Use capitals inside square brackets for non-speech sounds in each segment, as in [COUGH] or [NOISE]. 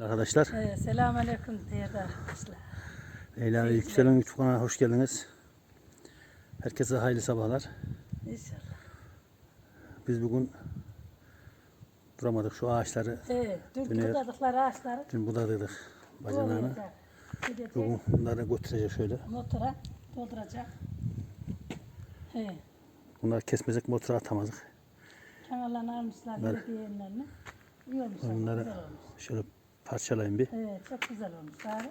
Arkadaşlar, Ee, Selamünaleyküm değerli arkadaşlar. Leyla ve Yüksel'in YouTube kanalına hoş geldiniz. Herkese hayırlı sabahlar. İnşallah. Biz bugün duramadık şu ağaçları Ee, dün Dünya- budadıkları ağaçları dün budadık bacanağını. Bugün bunları götürecek şöyle. motora dolduracak. He, Bunları kesmeyecek motora atamazdık. kenarlarını almışlar Bunlar- belediyelerine. İyi olmuş ama Bunları şöyle parçalayayım bir. Evet, çok güzel olmuş. Bari.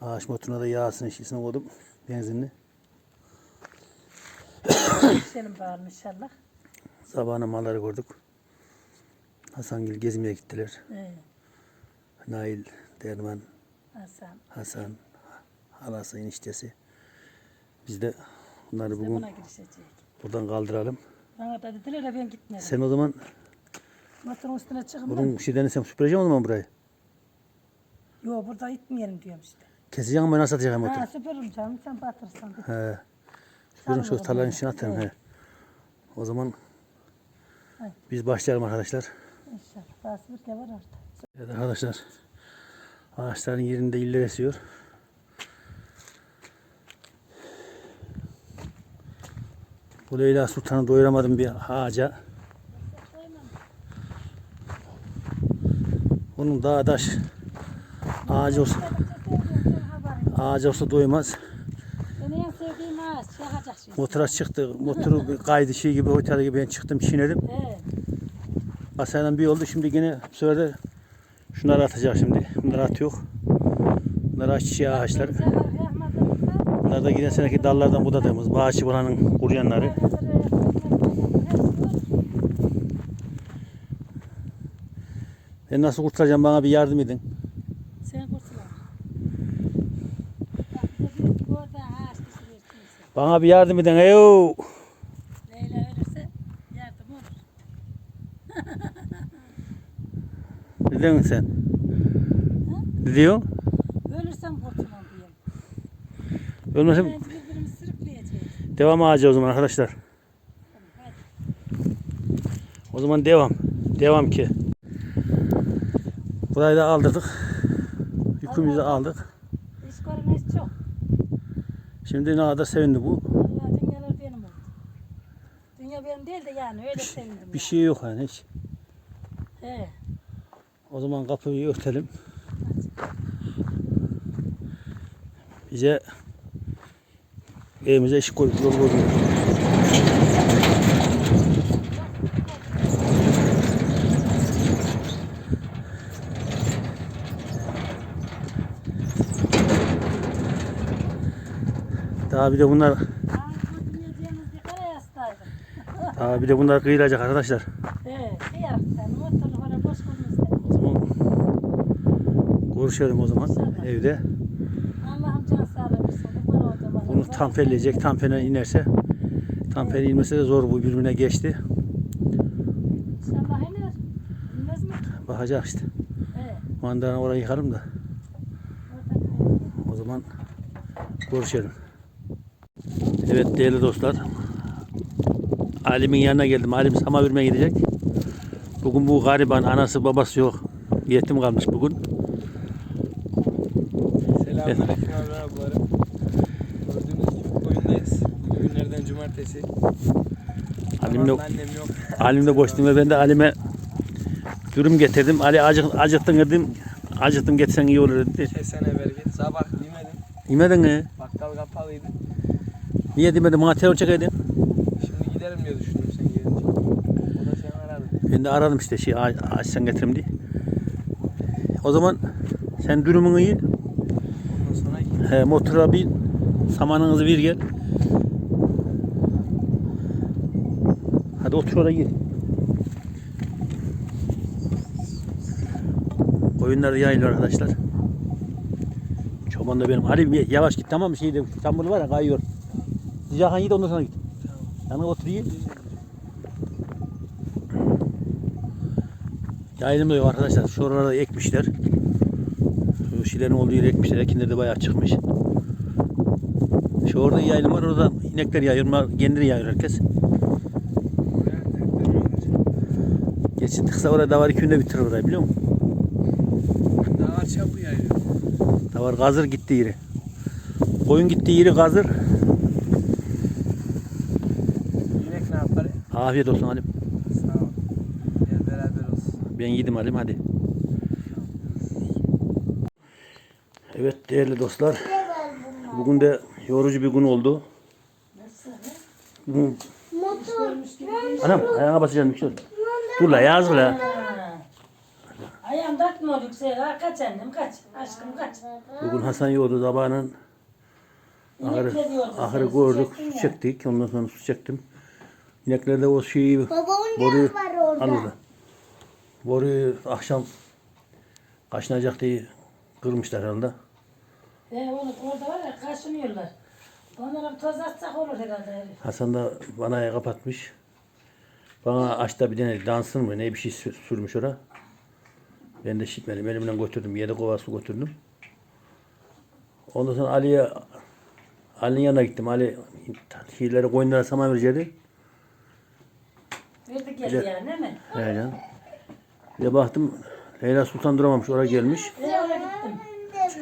Ağaç motoruna da yağsın şişini koydum. Benzinli. Pişelim bari inşallah. Sabahına malları gördük. Hasangil gezmeye gittiler. Ee, Nail, Derman, Hasan. Hasan, halası, eniştesi. Biz de bunları de bugün buna girişecek. buradan kaldıralım. Bana da dediler de ben gitmedim. Sen o zaman Motorun üstüne çıkın bunun bir şey denesem süpüreceğim o zaman burayı. Yok burada gitmeyelim diyorum işte. Keseceğim ama nasıl atacağım? Ha süpürürüm canım sen batırırsan. He. Süpürün şu tarlanın içine atarım. He. O zaman Evet. biz başlayalım arkadaşlar. İnşallah. Daha süpürge var orada. Evet arkadaşlar. Ağaçların yerinde iller esiyor. Bu Leyla Sultan'ı doyuramadım bir ağaca. Onun dağ taş ağacı olsa, ağacı olsa doymaz. Benim en sevdiğim ağaç. Yakacak şimdi. Motora çıktı. Motoru bir kaydı şey gibi otel gibi ben çıktım çiğnedim. Evet. Asayla bir oldu. Şimdi yine bu sefer de şunları atacak şimdi. Bunları atıyor. Bunlar ayçiçeği ağaçlar. Bunlar da yine seneki dallardan budadığımız bağaçı buranın kuruyanları. Ben nasıl kurtaracağım bana bir yardım edin. Sen kurtulan. Bak dediğim gibi orada ağaç düşürüyor kimse. Bana bir yardım edin. Eyo. Leyla ölürse yardım olur. [LAUGHS] Ne diyorsun sen? Ne diyorsun? Ölürsem kurtulan diyeyim. Ölmesem Bence birbirimizi sürükleyeceğiz. devam ağacı o zaman arkadaşlar. O zaman devam. Devam ki. Burayı da aldırdık. Yükümüzü aldık. İş görmesi çok. Şimdi ne kadar sevindi bu. Allah dünyalar benim oldu. Dünya benim değil de yani öyle sevindim. Bir şey yok yani hiç. He. O zaman kapıyı örtelim. Bize evimize iş koyup yol koyuyor. Daha bir de bunlar daha bir de bunlar kıyılacak arkadaşlar. Kıyarak sen motoru boş görüşelim o zaman evde. Allah'ım can sağlığı versin. Kurban olduğum Allah. Bunu tampelleyecek. Tampere inerse tampere inmesi de zor bu birbirine geçti. İnşallah iner. İnmez mi ki? Bakacak işte. He. Mandalina orayı yıkarım da. O zaman görüşelim. Evet değerli dostlar. Alim'in yanına geldim. Alim Samavirme gidecek. Bugün bu gariban anası babası yok. Yetim kalmış bugün. Selamünaleyküm abi abilerim. Gördüğünüz gibi oyundayız. Bugün günlerden cumartesi. Alim de, annem yok. Alim de boştum ve ben de Alim'e dürüm getirdim. Ali acık, acıktın dedim. Acıktım getirsen iyi olur dedi. Kesene bereket. Sabah yemedim. Yemedin mi? Bakkal kapalıydı. Niye demedin? Bana telefon çekeydin. Şimdi giderim diye düşündüm sen gelince. O da seni aradı. Ben de aradım işte şey sen getirim diye. O zaman sen dürümünü ye. Ondan sonra git. He, motora bin. Samanınızı bir gel. Hadi otur oraya gir. Oyunlar yayılıyor arkadaşlar. Çoban da benim. Bir yavaş git tamam mı? Şeyde İstanbul var ya kayıyor. Sıcakhan git ondan sonra git. Yanına otur ye. Yaylım da yok arkadaşlar. Şu oralarda ekmişler. Şu şilerin olduğu yere ekmişler. Ekinleri de bayağı çıkmış. Şu orada yaylım var. Orada inekler yayıyor. Kendini yayıyor herkes. Geçin kısa orada da var iki günde bitirir orayı biliyor musun? Parça bu yani. Da var gazır gitti yeri. Koyun gitti yeri gazır. Afiyet olsun Halim. Sağ ol. Gel beraber olsun. Ben yedim Halim hadi. Evet değerli dostlar. Bugün de yorucu bir gün oldu. Bugün... Anam ayağına basacağım yüksel. Dur la yaz la. Ayağım takma yüksel. Kaç annem kaç. Aşkım kaç. Bugün Hasan yoğurdu sabahının ahırı, ahırı gördük, su çektik. Ondan sonra su çektim. İnekler de o şeyi Babamın boruyu var orada? Boruyu akşam kaşınacak diye kırmışlar herhalde. He onu orada var ya kaşınıyorlar. Onlara bir toz atsak olur herhalde. Hasan da bana kapatmış. Bana açta bir tane dansın mı ne bir şey sür- sürmüş ora. Ben de şitmedim. Elimden götürdüm. Yedi kova su götürdüm. Ondan sonra Ali'ye Ali'nin yanına gittim. Ali hileri koyunlara saman verecekti. Geldi Güzel. yani değil mi? He canım. Bir de baktım Leyla Sultan duramamış. Oraya gelmiş. He oraya gittim. demiş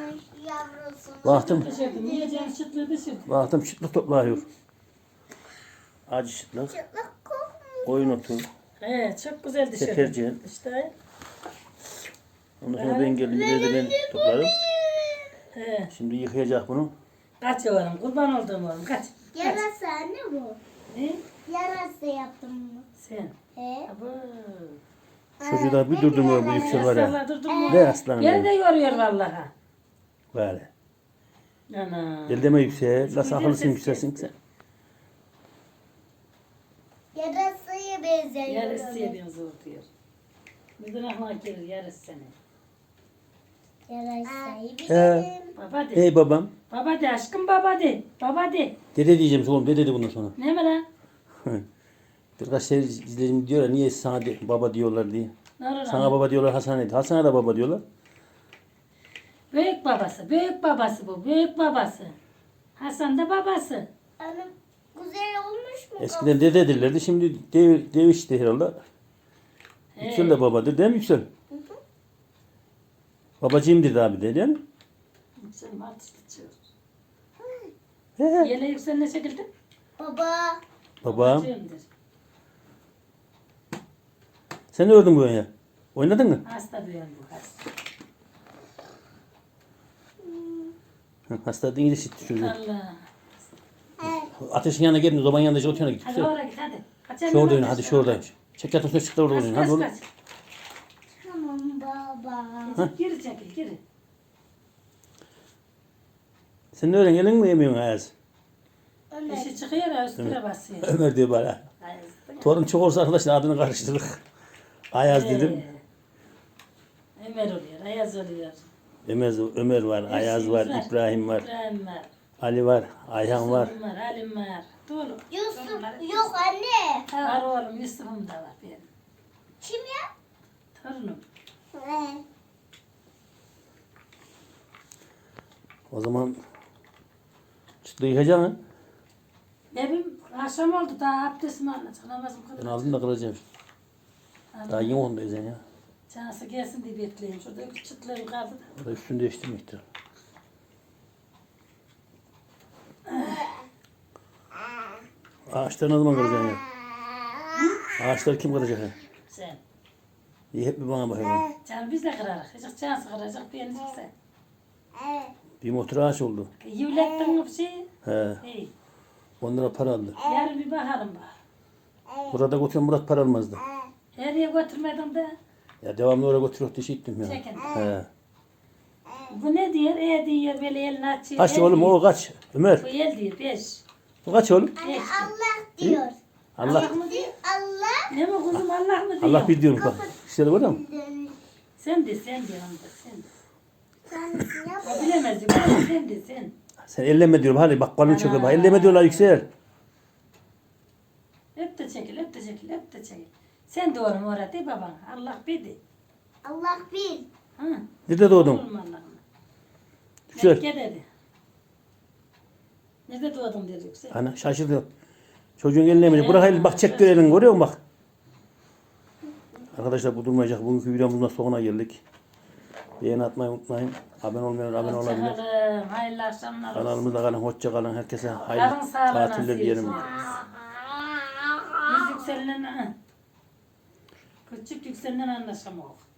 yavrusu. Baktım. Düşürdüm. Yiyeceğim çıtlığı. Baktım çıtlık toplanıyor. Acı çıtlık. Kokmuş. Koyun otu. He çok güzel düşürdüm. Şekerci. İşte. Ondan sonra ben geldim. Bir de ben topladım. He. Şimdi yıkayacak bunu. Kaç oğlum kurban olduğum oğlum kaç. Kaç. Yarasa anne bu. Ne? Yarasa yaptım mı? Sen. Abo. Çocuğu da bir durdum böyle bu yüksel var ya. Ne aslanım Beni de benim. yoruyor vallahi. Böyle. Ana. El deme yüksel. Nasıl akıllısın yükselsin sen. Yarasaya benziyor. Yarısı benziyor diyor. Bizden aklına gelir yarısı seni. Yarasayı bilirim. Baba de. Hey babam. Baba de aşkım baba de. Baba de. Dede diyeceğim oğlum. Dede de bundan sonra. Ne mi lan? [LAUGHS] Birkaç seyircilerim diyor ya niye sana de- baba diyorlar diye. Olur Sana baba diyorlar Hasan'a değil. Hasan'a da baba diyorlar. Büyük babası. Büyük babası bu. Büyük babası. Hasan da babası. Anne güzel olmuş mu? Eskiden dede derlerdi. Şimdi dev, değişti herhalde. Yüksel de babadır değil mi Yüksel? Babacığım dedi abi dedi yani. Yükselim artışlı çıkıyor. He he. Yele yüksel ne şekilde? Baba. Babam. Babacığımdır. Sen ne ördün bu ya? Oynadın mı? Hasta bir bu hasta. Hı, Hasta deyince şitti çocuğu. Allah. Ateşin yanına gelin, zobanın yanında oturana git. Hadi oraya git hadi. Kaç Şu orada oyna, hadi şu orada. Çek yatın üstüne çık da orada Kaç oynayın. kaç Hadi oğlum. kaç. Tamam baba. Geri çekil geri. Sen ne öğren gelin mi yemiyorsun Ayaz? Ömer. Eşi çıkıyor ya üstüne basıyor. Ömer diyor bana. Torun çok olsa arkadaşlar adını karıştırdık. Ayaz dedim. Ee, Ömer oluyor, Ayaz oluyor. Ömer, Ömer var, Ayaz var, İbrahim var, İbrahim var. Ali var, Ayhan var. Yusuf'um var, Halim var. Dolu. Yusuf Torunlar- yok anne. Var oğlum Yusuf'um da var benim. Kim ya? Torunum. O zaman çıtlı yıkacaksın ha. Ne bileyim akşam oldu daha abdestimi alacak namazım Ben kılacak. aldım da kılacağım. Daha yeni ondayız yani ya. Cansı gelsin diye bekleyeyim. Şurada iki çıtlığım kaldı da. O da üstünü değiştirmektir. Ağaçları ne zaman kıracaksın ya? Ağaçları kim kıracak ya? Sen. İyi hep bir bana bakıyorsun. Canım biz de kırarız. Hiç cansı kıracak beni sen. Bir motor ağaç oldu. Yivlettin mi bir şey? He. İyi. 10 lira para aldı. Yarın bir bakalım bak. Burada götüren Murat para almazdı. Her yere götürmedim de. Ya devamlı oraya götürüyor diye şey ettim ya. Çekin. He. Bu ne diyor? E diyor böyle elini açıyor. Kaç el oğlum diyor. o kaç? Ömer. Bu el diyor beş. O kaç oğlum? Anne Allah diyor. Allah. Allah mı diyor? Allah. Ne mi kuzum Allah mı diyor? Allah bir diyorum bak. İşte var mı? Sen de sen de onu da sen de. Sen yap. O bilemez diyor. ama Sen de sen. Sen elleme diyorum hadi bak kalın çöküyor bak. Elleme diyorlar yüksel. Öp de çekil, öp de çekil, öp de çekil. Sen doğru mu orada değil baban? Allah bildi. Allah bil. Hı. Nerede doğdun? Güzel. Mekke dedi. Nerede doğdun dedi yüksel. Ana şaşırdı. Çocuğun eline mi? Bırak elini bak çek gör elini görüyor musun bak. Arkadaşlar bu durmayacak. Bugünkü videomuzun sonuna geldik. Beğeni atmayı unutmayın. Abone olmayan abone olabilir. Hayırlı akşamlar olsun. Kanalımızda kalın. Hoşça kalın. Herkese hayırlı tatiller diyelim. Biz yükselen, küçük yükselen anlaşamıyor.